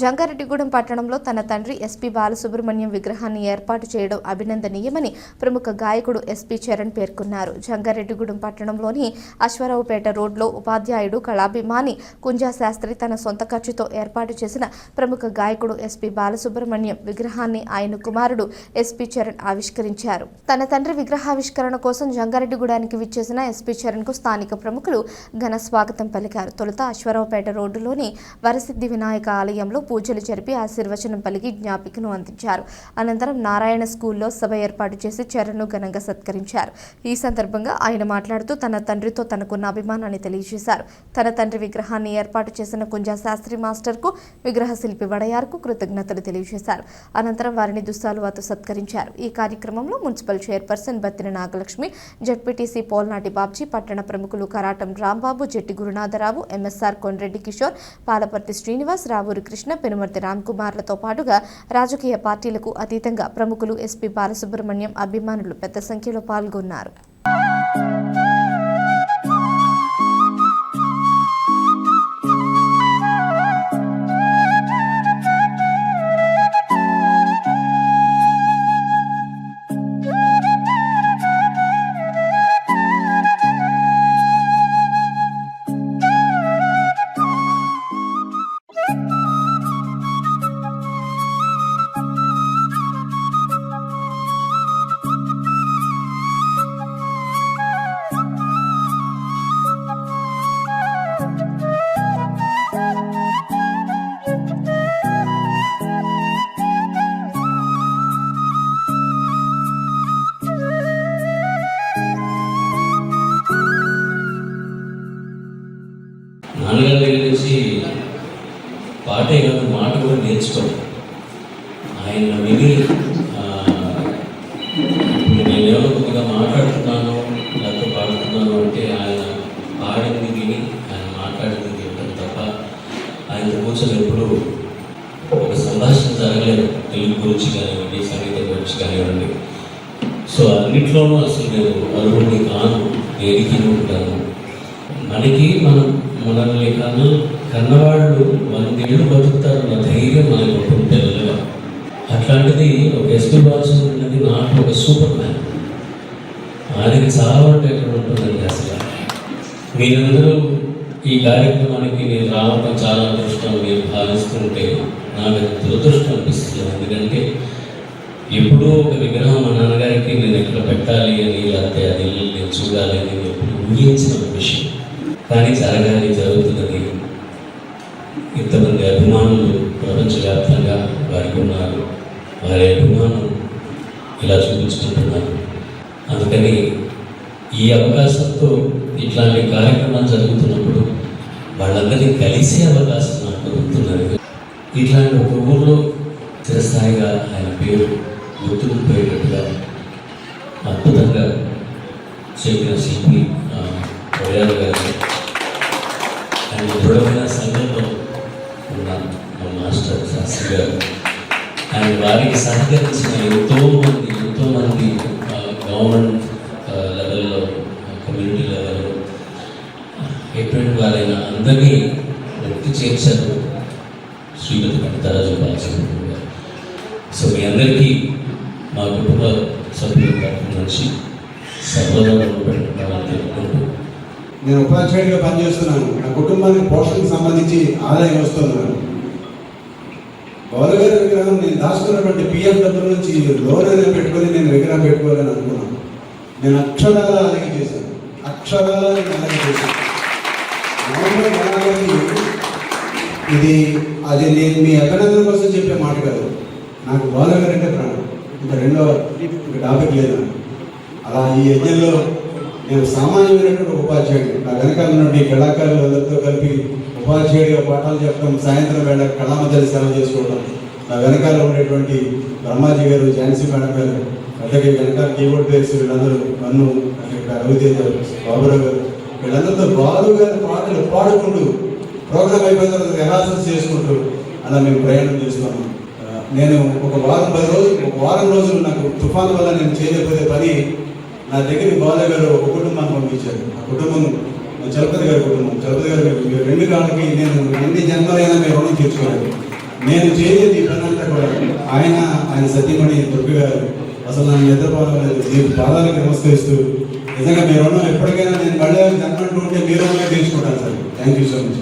జంగారెడ్డిగూడెం పట్టణంలో తన తండ్రి ఎస్పీ బాలసుబ్రహ్మణ్యం విగ్రహాన్ని ఏర్పాటు చేయడం అభినందనీయమని ప్రముఖ గాయకుడు ఎస్పీ చరణ్ పేర్కొన్నారు. జంగారెడ్డిగూడెం పట్టణంలోని అశ్వరావుపేట రోడ్లో ఉపాధ్యాయుడు కళాభిమాని కుంజా శాస్త్రి తన సొంత ఖర్చుతో ఏర్పాటు చేసిన ప్రముఖ గాయకుడు ఎస్పీ బాలసుబ్రహ్మణ్యం విగ్రహాన్ని ఆయన కుమారుడు ఎస్పీ చరణ్ ఆవిష్కరించారు. తన తండ్రి విగ్రహావిష్కరణ కోసం జంగారెడ్డిగూడానికి విచ్చేసిన ఎస్పీ చరణ్కు స్థానిక ప్రముఖులు ఘన స్వాగతం పలికారు. తొలుత అశ్వరావుపేట రోడ్డులోని వరసిద్ధి వినాయక ఆలయంలో పూజలు జరిపి ఆశీర్వచనం పలికి జ్ఞాపికను అందించారు. అనంతరం నారాయణ స్కూల్లో సభ ఏర్పాటు చేసి చరణ్ను ఘనంగా సత్కరించారు. ఈ సందర్భంగా ఆయన మాట్లాడుతూ తన తండ్రితో తనకున్న అభిమానాన్ని తెలియజేశారు. తన తండ్రి విగ్రహాన్ని ఏర్పాటు చేసిన కుంజా శాస్త్రి మాస్టర్కు విగ్రహ శిల్పి వడయార్కు కృతజ్ఞతలు తెలియజేశారు. అనంతరం వారిని దుస్సాలువాతో సత్కరించారు. ఈ కార్యక్రమంలో municipal chairperson Battina Nagalakshmi ZPTC Polnati Babji పట్టణ ప్రముఖులు కరాటం రాంబాబు జట్టి గురునాథరావు ఎంఎస్ఆర్ కొండ్రెడ్డి కిషోర్ పాలపర్తి శ్రీనివాస్ రావూరి కృష్ణ పెనుమర్తి రామ్కుమార్లతో పాటుగా రాజకీయ పార్టీలకు అతీతంగా ప్రముఖులు ఎస్పీ బాలసుబ్రహ్మణ్యం అభిమానులు పెద్ద సంఖ్యలో పాల్గొన్నారు. నాన్నగారి దగ్గర నుంచి పాటే కాదు మాట కూడా నేర్చుకోవాలి ఆయన విని నేనేమో నేను కొద్దిగా మాట్లాడుతున్నాను లేకపోతే పాడుతున్నాను అంటే ఆయన పాడింది విని ఆయన మాట్లాడింది వింటాం తప్ప ఆయన కూర్చొని ఎప్పుడు ఒక సంభాషణ జరగలేదు. తెలుగు గురించి కానివ్వండి సంగీతం గురించి కానివ్వండి. సో అన్నిట్లోనూ అసలు నేను అరువుని కాను దేనికి ఉంటాను మనకి మనం మనల్ని కన్న కన్నవాళ్ళు వందేళ్ళు బతుకుతారన్న ధైర్యం మనకు ఉంటుంది పిల్లలుగా అట్లాంటిది ఒక ఎస్పీ అనేది నాకు ఒక సూపర్ మ్యాన్ ఆయనకి చాలా అంటే ఎక్కడ ఉంటుందండి అసలు. మీరందరూ ఈ కార్యక్రమానికి నేను రావడం చాలా అదృష్టం నేను భావిస్తుంటే నాకు దురదృష్టం అనిపిస్తుంది. ఎందుకంటే ఎప్పుడూ ఒక విగ్రహం మా నాన్నగారికి నేను ఎక్కడ పెట్టాలి అని లేకపోతే అది నేను చూడాలి అని ఎప్పుడు ఊహించిన ఒక విషయం. కానీ జరగాలి జరుగుతున్నది ఇంతమంది అభిమానులు ప్రపంచవ్యాప్తంగా వారికి ఉన్నారు. వారి అభిమానం ఇలా చూపించుకుంటున్నారు. అందుకని ఈ అవకాశంతో ఇట్లాంటి కార్యక్రమాలు జరుగుతున్నప్పుడు వాళ్ళందరినీ కలిసే అవకాశం నాకు దొరుకుతున్నది. ఇట్లాంటి ఒక ఊళ్ళో చిరస్థాయిగా ఆయన పేరు గుర్తుండిపోయేటట్టుగా అద్భుతంగా చెప్పిన శిల్పి సహకరించిన ఎంతో మంది ఎంతో మంది గవర్నమెంట్ లెవెల్లో కమ్యూనిటీ లెవెల్లో ఎటువంటి వారైనా అందరినీ వ్యక్తి చేర్చారు శ్రీమతి కవితారాజు బాలచంద్రుడు గారు సో మీ అందరికీ మా కుటుంబ సభ్యుల తరఫు నుంచి సర్వదా పెట్టాలని తెలుపుకుంటూ నేను ఉపాధ్యాయుడిగా పనిచేస్తున్నాను. నా కుటుంబానికి పోషణకు సంబంధించి ఆదాయం వస్తున్నాను గౌరవేరు విగ్రహం నేను దాచుకున్నటువంటి పిఎఫ్ డబ్బుల నుంచి లోన్ అనేది పెట్టుకొని నేను విగ్రహం పెట్టుకోవాలని అనుకున్నాను. నేను అక్షరాలు అలాగే చేశాను. అక్షరాలు నేను అలాగే చేశాను ఇది అది నేను మీ అభినందన కోసం చెప్పే మాట కాదు. నాకు గోదావరి అంటే ప్రాణం. ఇంకా రెండో ఇంకా టాపిక్ లేదు. అలా ఈ యజ్ఞంలో నేను సామాన్యమైనటువంటి ఉపాధ్యాయుడు. నా వెనకాల నుండి కళాకారులందరితో కలిపి ఉపాధ్యాయుడిగా పాఠాలు చెప్పడం సాయంత్రం వేళ కళామధ్యాలు సేవ చేసుకోవడం నా వెనకాల ఉండేటువంటి బ్రహ్మాజీ గారు ఝాన్సీ మేడం గారు అలాగే వెనకాల కీబోర్డ్ ప్లేయర్స్ వీళ్ళందరూ నన్ను రవితేజ బాబురావు గారు వీళ్ళందరితో బాలు గారి పాటలు పాడుకుంటూ ప్రోగ్రామ్ అయిపోయిన తర్వాత రిహార్సల్స్ చేసుకుంటూ అలా మేము ప్రయాణం చేస్తున్నాము. నేను ఒక వారం పది రోజులు ఒక వారం రోజులు నాకు తుఫాను వల్ల నేను చేయలేకపోతే పని నా దగ్గర బాలయ్య గారు ఒక కుటుంబాన్ని పంపించారు. ఆ కుటుంబం చలపతి గారి కుటుంబం. చలపతి గారు మీరు రెండు కాళ్ళకి నేను ఎన్ని జన్మలైనా మీరు రుణం తీర్చుకోలేదు. నేను చేయలేదు ఈ పని అంతా కూడా. ఆయన ఆయన సతీమణి దుర్గ గారు అసలు నన్ను నిద్రపోలేదు మీకు పాదాలకు నమస్కరిస్తూ నిజంగా మీరు రుణం ఎప్పటికైనా నేను మళ్ళీ జన్మంటూ ఉంటే మీరు రుణమే తీర్చుకుంటాను sir. Thank you so much